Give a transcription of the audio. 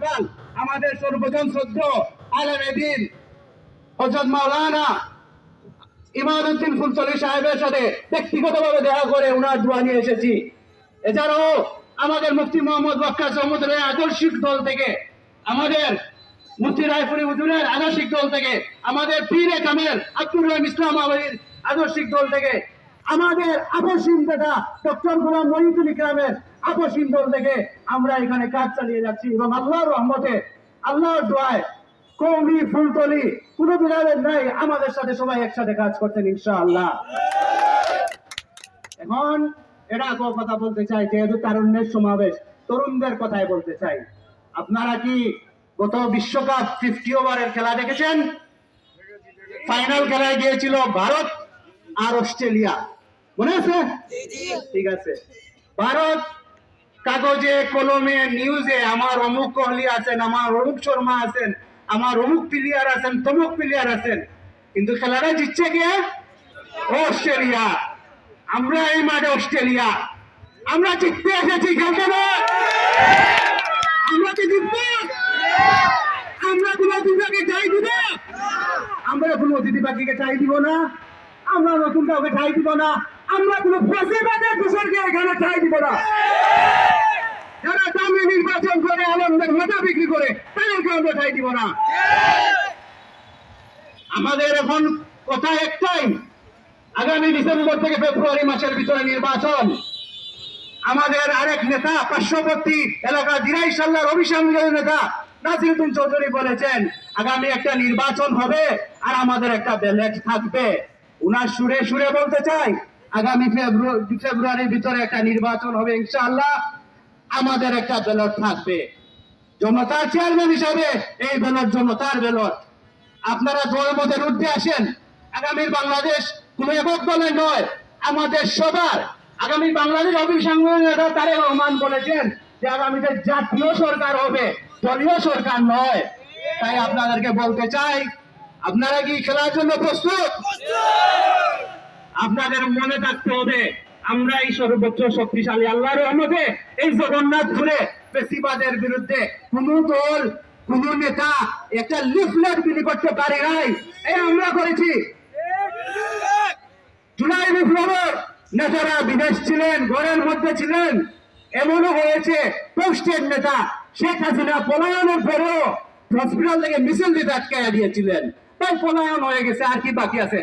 গতকাল আমাদের সর্বজন শ্রদ্ধ আলমে দিন। হজরত মাওলানা ইমাদুদ্দিন ফুলতলি সাহেবের সাথে ব্যক্তিগতভাবে দেখা করে ওনার দোয়া নিয়ে এসেছি। এছাড়াও আমাদের মুফতি মোহাম্মদ ওয়াক্কাস সমুদ্রের আদর্শিক দল থেকে, আমাদের মুফতি রায়পুরি হুজুরের আদর্শিক দল থেকে, আমাদের পীরে কামের আব্দুর রহিম ইসলাম আবাদির আদর্শিক দল থেকে, আমাদের আপসীম দাদা ডক্টর গোলাম মহিদুল ইকরামের আপসীম দল থেকে আমরা এখানে কাজ চালিয়ে যাচ্ছি এবং আল্লাহর রহমতে আল্লাহর দোয়ায় কৌমি ফুলতলি কোনো বিড়ালের নাই আমাদের সাথে সবাই একসাথে কাজ করছেন ইনশাআল্লাহ। এখন এটা তো কথা বলতে চাই যেহেতু তারুণ্যের সমাবেশ তরুণদের কথাই বলতে চাই। আপনারা কি গত বিশ্বকাপ ফিফটি ওভারের খেলা দেখেছেন? ফাইনাল খেলায় গিয়েছিল ভারত আর অস্ট্রেলিয়া। মনে আছে? ঠিক আছে। ভারত কাগজে, কলমে নিউজে আমার অমুক কোহলি আছেন, আমার অমুক শর্মা আছেন, আমার অমুক প্লেয়ার আছেন, তমুক প্লেয়ার আছেন। কিন্তু খেলাটা জিতছে কে? অস্ট্রেলিয়া। আমরা এই মাঠে অস্ট্রেলিয়া। আমরা জিততে এসেছি, খেলতে আমরা কি জিতব? আমরা কোনো অতিথিকে চাই দিব? আমরা কোনো অতিথি পাখিকে চাই দিব না। আমরা নতুন কাউকে ঠাই দিব না। আমরা কোনো ফাঁসিবাদের দোষরকে এখানে ঠাই দিব না। দামি নির্বাচন করে আনন্দের মাথা বিক্রি করে, তাদেরকে আমরা ঠাই দিব না। আমাদের এখন কথা একটাই, আগামী ডিসেম্বর থেকে ফেব্রুয়ারি মাসের ভিতরে নির্বাচন। আমাদের আরেক নেতা, পার্শ্ববর্তী এলাকা দিরাই সাল্লার অভিসংবাদী নেতা নাসিরুদ্দিন চৌধুরী বলেছেন, আগামী একটা নির্বাচন হবে আর আমাদের একটা ব্যালেট থাকবে। উনার সুরে সুরে বলতে চাই, আগামী ফেব্রুয়ারি ফেব্রুয়ারির ভিতরে একটা নির্বাচন হবে ইনশাআল্লাহ। আমাদের একটা ব্যালট থাকবে। জনতার চেয়ারম্যান হিসাবে এই ব্যালট জনতার ব্যালট। আপনারা দলমতের ঊর্ধ্বে আসেন। আগামীর বাংলাদেশ কোনো একক দলের নয় আমাদের সবার। আগামী বাংলাদেশ অভিসংবাদী নেতা তারেক রহমান বলেছেন যে আগামীতে জাতীয় সরকার হবে দলীয় সরকার নয়। তাই আপনাদেরকে বলতে চাই আপনারা কি খেলার জন্য প্রস্তুত! আপনাদের মনে থাকতে হবে আমরা এই সর্বোচ্চ শক্তিশালী আল্লাহর রহমতে এই জগন্নাথ ঘুরে বেশিবাদের বিরুদ্ধে কোন দল, কোন নেতা একটা লিফলেট বিলি করতে পারে নাই। এই আমরা করেছি। জুলাই বিপ্লবের নেতারা বিদেশ ছিলেন, ঘরের মধ্যে ছিলেন। এমনও হয়েছে, পোস্টের নেতা শেখ হাসিনা পলায়নের পরেও হসপিটাল থেকে মিছিল দিতে আটকাইয়া দিয়েছিলেন। তাই পলায়ন হয়ে গেছে, আর কি বাকি আছে?